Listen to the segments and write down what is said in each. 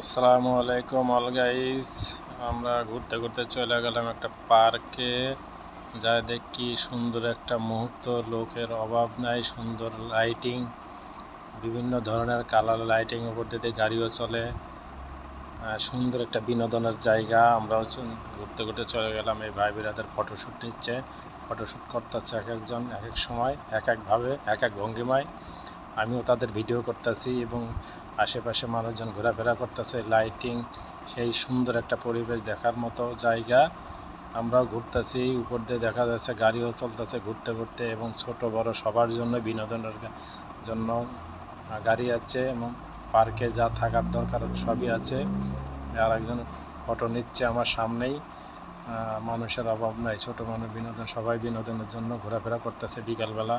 আসসালামু আলাইকুম all guys. আমরা ঘুরতে ঘুরতে চলে গেলাম একটা পার্কে। যা দেখি সুন্দর একটা মুহূর্ত, লোকের অভাব নাই, সুন্দর লাইটিং বিভিন্ন ধরনের কালার লাইটিং উপর দিয়ে গাড়িও চলে। সুন্দর একটা বিনোদনের জায়গা। আমরাও ঘুরতে ঘুরতে চলে গেলাম এই ভাই বিরাদের ফটোশ্যুট নিচ্ছে। ফটোশ্যুট করতেছে এক একজন এক এক সময়, এক একভাবে, এক এক ভঙ্গিমায়। আমিও তাদের ভিডিও করতেছি এবং আশেপাশে মানুষজন ঘোরাফেরা করতেছে লাইটিং সেই সুন্দর একটা পরিবেশ দেখার মতো জায়গা। আমরাও ঘুরতেছি, উপর দিয়ে দেখা যাচ্ছে গাড়িও চলতেছে ঘুরতে ঘুরতে এবং ছোট, বড় সবার জন্য বিনোদনের জন্য গাড়ি আছে এবং পার্কে যা থাকার দরকার সবই আছে। আর একজন ফটো নিচ্ছে আমার সামনেই। মানুষের অভাব নাই, ছোট মানুষ বিনোদন, সবাই বিনোদনের জন্য ঘোরাফেরা করতেছে বিকালবেলা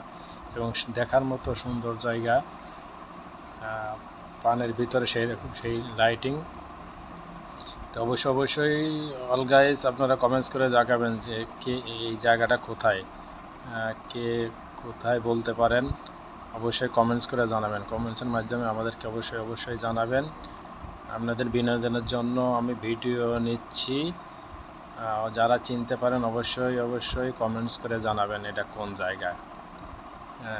এবং দেখার মতো সুন্দর জায়গা পানের ভিতরে সেই রকম সেই লাইটিং তো অবশ্যই অবশ্যই অল গাইস আপনারা কমেন্টস করে জাগাবেন যে কে এই জায়গাটা কোথায় কে কোথায় বলতে পারেন, অবশ্যই কমেন্টস করে জানাবেন। কমেন্টসের মাধ্যমে আমাদেরকে অবশ্যই অবশ্যই জানাবেন। আপনাদের বিনোদনের জন্য আমি ভিডিও নিচ্ছি। যারা চিনতে পারেন অবশ্যই অবশ্যই কমেন্টস করে জানাবেন এটা কোন জায়গায়।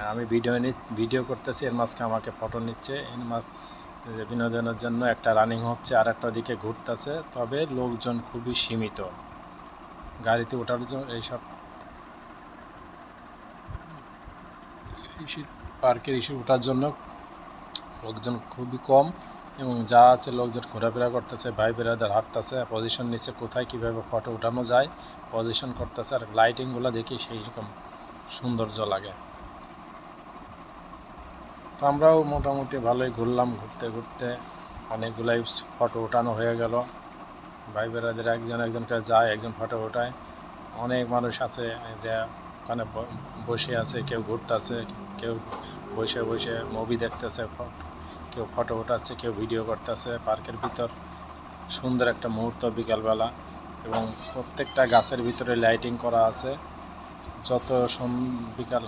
আমি ভিডিও নি ভিডিও করতেছি, এর মাঝকে আমাকে ফটো নিচ্ছে, এর যে বিনোদনের জন্য একটা রানিং হচ্ছে আর একটা দিকে ঘুরতেছে, তবে লোকজন খুবই সীমিত। গাড়িতে ওঠার জন্য এইসব ইসি- পার্কের ইস্যু ওঠার জন্য লোকজন খুবই কম। এবং যা আছে লোকজন ঘোরাফেরা করতেছে, ভাই বেরাদার হাঁটতেছে পজিশন নিচ্ছে কোথায়, কীভাবে ফটো উঠানো যায় পজিশন করতেছে আর লাইটিংগুলো দেখি সেই রকম সৌন্দর্য লাগে। তো আমরাও মোটামুটি ভালোই ঘুরলাম ঘুরতে ঘুরতে অনেকগুলাই ফটো ওঠানো হয়ে গেল। ভাই বেড়াদের একজন একজনকে যায়, একজন ফটো ওঠায় অনেক মানুষ আছে যে ওখানে বসে আছে, কেউ ঘুরতেছে, কেউ বসে বসে মুভি দেখতেছে কেউ ফটো উঠাচ্ছে, কেউ ভিডিও করতেছে পার্কের ভিতর। সুন্দর একটা মুহূর্ত বিকালবেলা এবং প্রত্যেকটা গাছের ভিতরে লাইটিং করা আছে। যত বিকাল